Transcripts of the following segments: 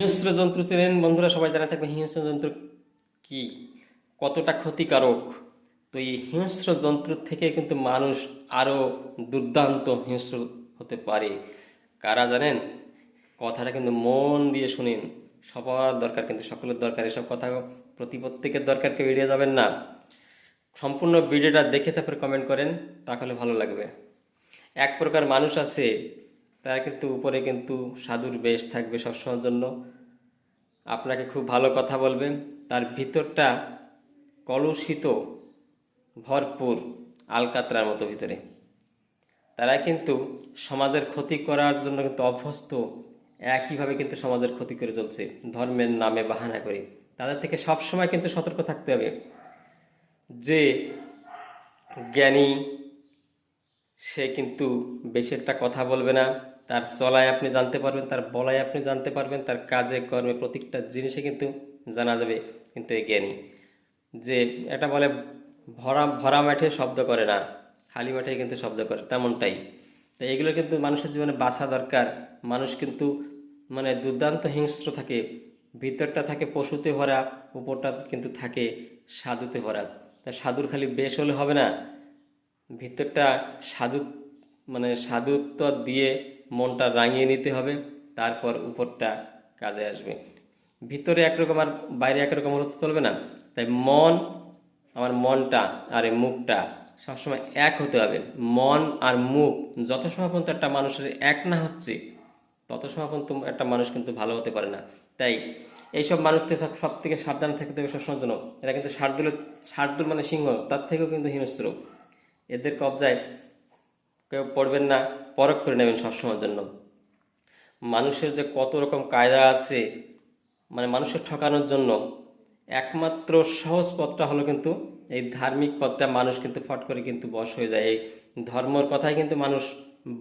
হিংস্র জন্তু চেনেন, বন্ধুরা সবাই জানা থাকবে হিংস্র জন্তু কি? কতটা ক্ষতিকারক? তো এই হিংস্র জন্তুর থেকে কিন্তু মানুষ আরও দুর্দান্ত হিংস্র হতে পারে। কারা জানেন? কথাটা কিন্তু মন দিয়ে শুনিন। সবার দরকার কিন্তু সকলের দরকার। এসব কথা প্রতি প্রত্যেকের দরকার, কেউ এড়িয়ে যাবেন না। সম্পূর্ণ ভিডিওটা দেখে তারপরে কমেন্ট করেন, তাহলে ভালো লাগবে। এক প্রকার মানুষ আছে তারা কিন্তু উপরে কিন্তু সাধুর বেশ থাকবে সবসময়ের জন্য। আপনাকে খুব ভালো কথা বলবে তার ভিতরটা কলুষিত, ভরপুর আলকাতরার মতো ভিতরে। তারা কিন্তু সমাজের ক্ষতি করার জন্য কিন্তু অভ্যস্ত, একইভাবে কিন্তু সমাজের ক্ষতি করে চলছে, ধর্মের নামে বাহানা করে। তাদের থেকে সবসময় কিন্তু সতর্ক থাকতে হবে যে জ্ঞানী, সে কিন্তু বেশি একটা কথা বলবে না। তার চলায় আপনি জানতে পারবেন, তার বলায় আপনি জানতে পারবেন, তার কাজে, কর্মে প্রত্যেকটা জিনিসে কিন্তু জানা যাবে কিন্তু এই জ্ঞানী। যে এটা বলে ভরা ভরা মাঠে শব্দ করে না, খালি মাঠে কিন্তু শব্দ করে, তেমনটাই। তো এগুলো কিন্তু মানুষের জীবনে বাঁচা দরকার। মানুষ কিন্তু মানে দুর্দান্ত হিংস্র থাকে, ভিতরটা থাকে পশুতে ভরা, উপরটা কিন্তু থাকে সাধুতে ভরা। তা সাধুর খালি বেশ হলে হবে না। ভিতরটা সাধু মানে সাধুত্ব দিয়ে মনটা রাঙিয়ে নিতে হবে, তারপর উপরটা কাজে আসবে। ভিতরে একরকম আর বাইরে একরকম হতে চলবে না। তাই মন, আমার মনটা আর এই মুখটা সবসময় এক হতে হবে। মন আর মুখ যত সময় পর্যন্ত একটা মানুষের এক না হচ্ছে তত সময় পর্যন্ত একটা মানুষ কিন্তু ভালো হতে পারে না। তাই এইসব মানুষদের সব সব থেকে সাবধান থাকতে হবে সবসময়ের জন্য। এরা কিন্তু শার্দুল শার্দুল মানে সিংহ, তার থেকেও কিন্তু হিংস্র এদের কবজায় কেউ পড়বেন না, পরখ করে নেবেন সবসময়ের জন্য। মানুষের যে কত রকম কায়দা আছে মানে মানুষের ঠকানোর জন্য, একমাত্র সহজ পথটা হলো কিন্তু এই ধার্মিক পথটা মানুষ কিন্তু ফট করে কিন্তু বশ হয়ে যায়। এই ধর্মর কথাই কিন্তু মানুষ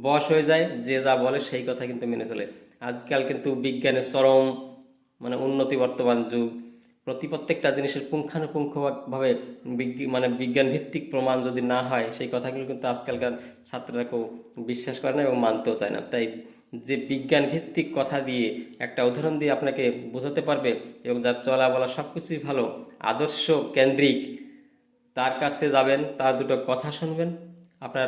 বশ হয়ে যায়, যে যা বলে সেই কথা কিন্তু মেনে চলে। আজকাল কিন্তু বিজ্ঞানের চরম মানে উন্নতি বর্তমান যুগ প্রতি প্রত্যেকটা জিনিসের পুঙ্খানুপুঙ্খভাবে মানে বিজ্ঞান ভিত্তিক প্রমাণ যদি না হয়, সেই কথাগুলো কিন্তু আজকালকার ছাত্ররা কেউ বিশ্বাস করে না এবং মানতেও চায় না। তাই যে বিজ্ঞান ভিত্তিক কথা দিয়ে একটা উদাহরণ দিয়ে আপনাকে বোঝাতে পারবে এবং যার চলা বলা সব কিছুই ভালো, আদর্শ কেন্দ্রিক, তার কাছে যাবেন, তার দুটো কথা শুনবেন, আপনার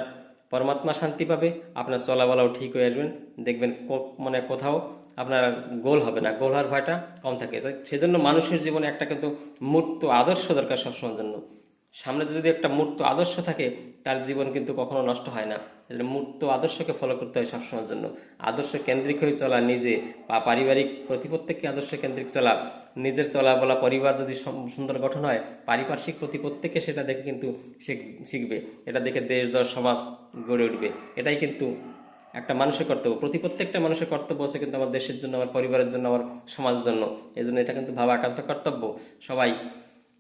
পরমাত্মা শান্তি পাবে, আপনার চলাবলাও ঠিক হয়ে আসবেন, দেখবেন মানে কোথাও আপনার গোল হবে না, গোল হওয়ার ভয়টা কম থাকে। তাই সেজন্য মানুষের জীবনে একটা কিন্তু মূর্ত আদর্শ দরকার সবসময়ের জন্য। সামনে যদি একটা মূর্ত আদর্শ থাকে, তার জীবন কিন্তু কখনো নষ্ট হয় না। মূর্ত আদর্শকে ফলো করতে হয় সবসময়ের জন্য। আদর্শ কেন্দ্রিক হয়ে চলা নিজে বা পারিবারিক প্রতি প্রত্যেককে আদর্শ কেন্দ্রিক চলা, নিজের চলা বলা পরিবার যদি সুন্দর গঠন হয়, পারিপার্শ্বিক প্রতি প্রত্যেকে সেটা দেখে কিন্তু শিখ- শিখবে। এটা দেখে দেশ দশ সমাজ গড়ে উঠবে। এটাই কিন্তু একটা মানুষের কর্তব্য। প্রতি প্রত্যেকটা মানুষের কর্তব্য আছে কিন্তু আমার দেশের জন্য, আমার পরিবারের জন্য, আমার সমাজের জন্য। এই জন্য এটা কিন্তু ভাবা একান্ত কর্তব্য। সবাই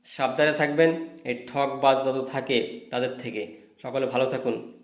সাবধানে থাকবেন। এই ঠক বাজ যত থাকে, তাদের থেকে। সকলে ভালো থাকুন।